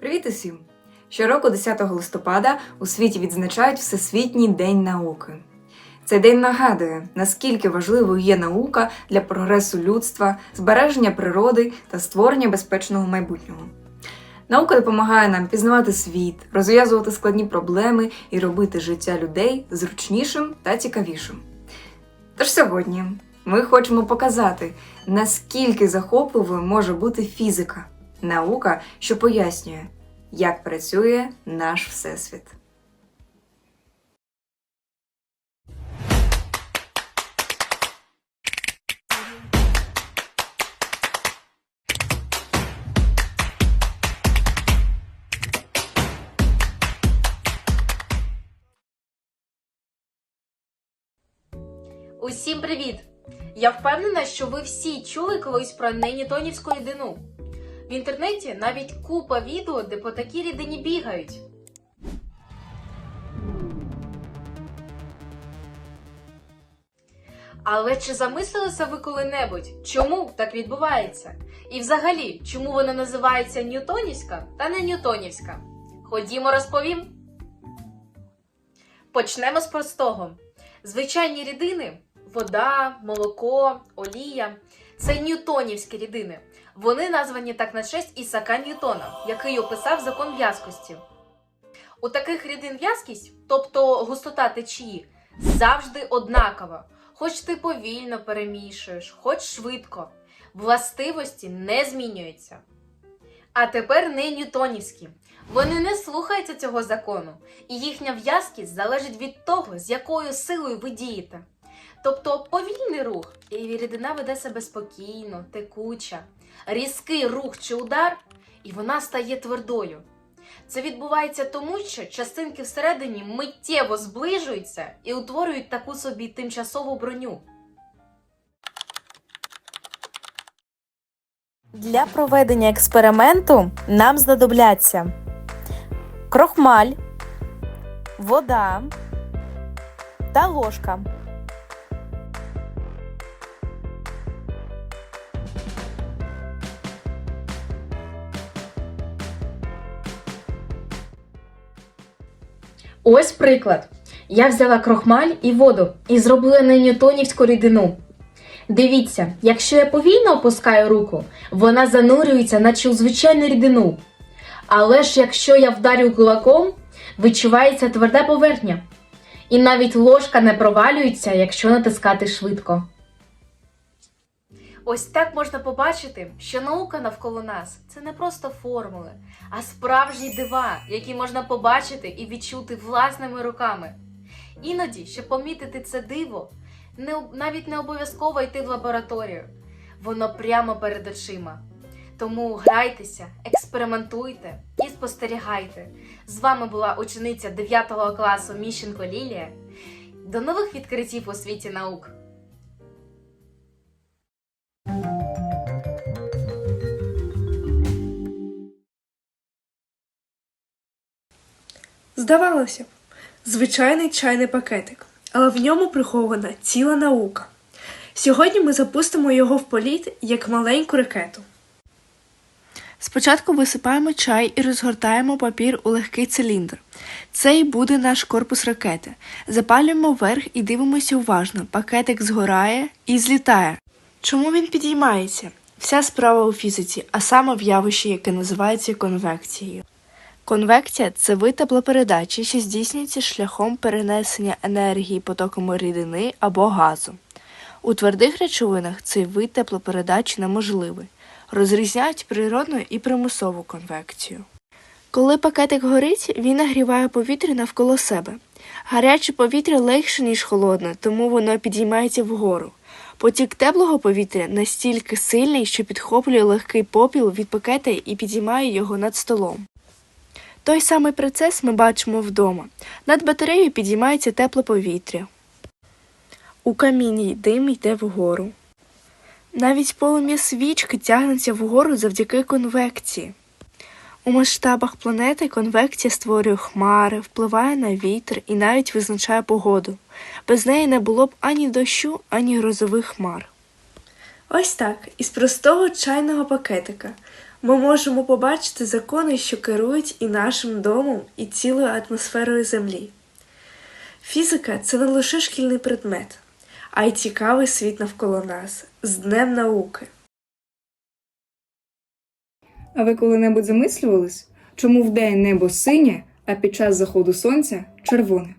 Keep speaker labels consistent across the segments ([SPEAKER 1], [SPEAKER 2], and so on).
[SPEAKER 1] Привіт усім! Щороку, 10 листопада, у світі відзначають Всесвітній день науки. Цей день нагадує, наскільки важливою є наука для прогресу людства, збереження природи та створення безпечного майбутнього. Наука допомагає нам пізнавати світ, розв'язувати складні проблеми і робити життя людей зручнішим та цікавішим. Тож сьогодні ми хочемо показати, наскільки захопливою може бути фізика, наука, що пояснює, як працює наш всесвіт.
[SPEAKER 2] Усім привіт! Я впевнена, що ви всі чули колись про ненітонівську рідину. В інтернеті навіть купа відео, де по такій рідині бігають. Але чи замислилися ви коли-небудь, чому так відбувається? І взагалі, чому вона називається Ньютонівська та не Ньютонівська? Ходімо розповім. Почнемо з простого. Звичайні рідини вода, молоко, олія це ньютонівські рідини. Вони названі так на честь Ісака Ньютона, який описав закон в'язкості. У таких рідин в'язкість, тобто густота течії, завжди однакова. Хоч ти повільно перемішуєш, хоч швидко. Властивості не змінюються. А тепер не ньютонівські. Вони не слухаються цього закону, і їхня в'язкість залежить від того, з якою силою ви дієте. Тобто повільний рух, і рідина веде себе спокійно, текуча, різкий рух чи удар, і вона стає твердою. Це відбувається тому, що частинки всередині миттєво зближуються і утворюють таку собі тимчасову броню.
[SPEAKER 3] Для проведення експерименту нам знадобляться крохмаль, вода та ложка.
[SPEAKER 2] Ось приклад. Я взяла крохмаль і воду і зробила на ньютонівську рідину. Дивіться, якщо я повільно опускаю руку, вона занурюється, наче у звичайну рідину. Але ж якщо я вдарю кулаком, відчувається тверда поверхня. І навіть ложка не провалюється, якщо натискати швидко. Ось так можна побачити, що наука навколо нас це не просто формули, а справжні дива, які можна побачити і відчути власними руками. Іноді, щоб помітити це диво, не, навіть не обов'язково йти в лабораторію. Воно прямо перед очима. Тому грайтеся, експериментуйте і спостерігайте. З вами була учениця 9 класу Міщенко Лілія. До нових відкриттів у світі наук!
[SPEAKER 4] Здавалося б, звичайний чайний пакетик, але в ньому прихована ціла наука. Сьогодні ми запустимо його в політ як маленьку ракету. Спочатку висипаємо чай і розгортаємо папір у легкий циліндр. Це і буде наш корпус ракети. Запалюємо вверх і дивимося уважно. Пакетик згорає і злітає. Чому він підіймається? Вся справа у фізиці, а саме в явищі, яке називається конвекцією. Конвекція це вид теплопередачі, що здійснюється шляхом перенесення енергії потоками рідини або газу. У твердих речовинах цей вид теплопередачі неможливий. Розрізняють природну і примусову конвекцію. Коли пакетик горить, він нагріває повітря навколо себе. Гаряче повітря легше, ніж холодне, тому воно підіймається вгору. Потік теплого повітря настільки сильний, що підхоплює легкий попіл від пакета і підіймає його над столом. Той самий процес ми бачимо вдома. Над батареєю підіймається тепле повітря. У каміні дим йде вгору. Навіть полум'я свічки тягнеться вгору завдяки конвекції. У масштабах планети конвекція створює хмари, впливає на вітер і навіть визначає погоду. Без неї не було б ані дощу, ані грозових хмар. Ось так, із простого чайного пакетика Ми можемо побачити закони, що керують і нашим домом, і цілою атмосферою Землі. Фізика це не лише шкільний предмет, а й цікавий світ навколо нас з Днем науки.
[SPEAKER 1] А ви коли-небудь замислювались, чому вдень небо синє, а під час заходу сонця червоне?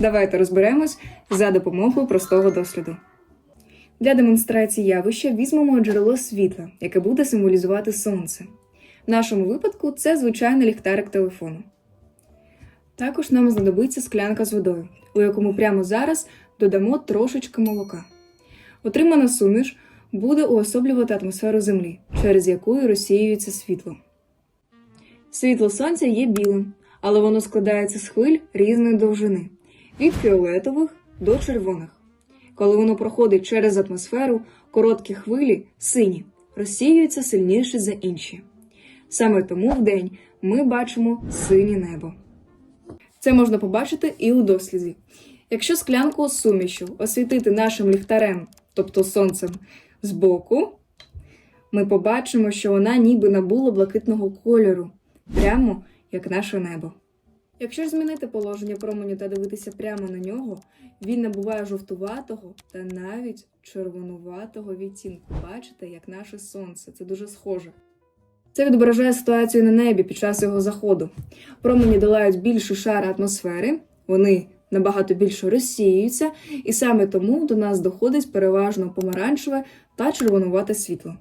[SPEAKER 1] Давайте розберемось за допомогою простого досліду. Для демонстрації явища візьмемо джерело світла, яке буде символізувати сонце. В нашому випадку це звичайний ліхтарик телефону. Також нам знадобиться склянка з водою, у якому прямо зараз додамо трошечки молока. Отримана суміш буде уособлювати атмосферу Землі, через яку розсіюється світло. Світло сонця є білим, але воно складається з хвиль різної довжини від фіолетових до червоних. Коли воно проходить через атмосферу, короткі хвилі сині, розсіюються сильніше за інші. Саме тому вдень ми бачимо синє небо. Це можна побачити і у досліді. Якщо склянку з сумішю освітити нашим ліхтарем, тобто сонцем, збоку, ми побачимо, що вона ніби набула блакитного кольору, прямо як наше небо. Якщо ж змінити положення променю та дивитися прямо на нього, він набуває жовтуватого та навіть червонуватого відтінку. Бачите, як наше сонце. Це дуже схоже. Це відображає ситуацію на небі під час його заходу. Промені долають більший шар атмосфери, вони набагато більше розсіюються, і саме тому до нас доходить переважно помаранчеве та червонувате світло.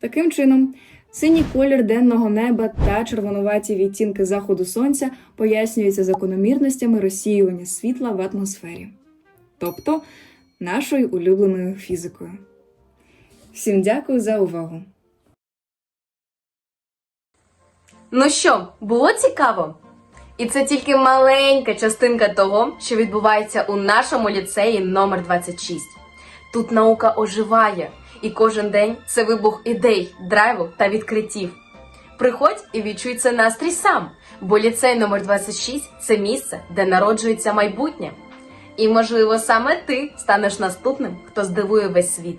[SPEAKER 1] Таким чином, синій колір денного неба та червонуваті відтінки заходу сонця пояснюються закономірностями розсіювання світла в атмосфері, тобто нашою улюбленою фізикою. Всім дякую за увагу!
[SPEAKER 2] Ну що, було цікаво? І це тільки маленька частинка того, що відбувається у нашому ліцеї номер 26. Тут наука оживає, і кожен день це вибух ідей, драйву та відкриттів. Приходь і відчуй це настрій сам, бо ліцей номер 26 це місце, де народжується майбутнє. І, можливо, саме ти станеш наступним, хто здивує весь світ.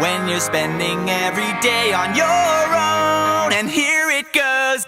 [SPEAKER 5] When you're spending every day on your own. And here it goes.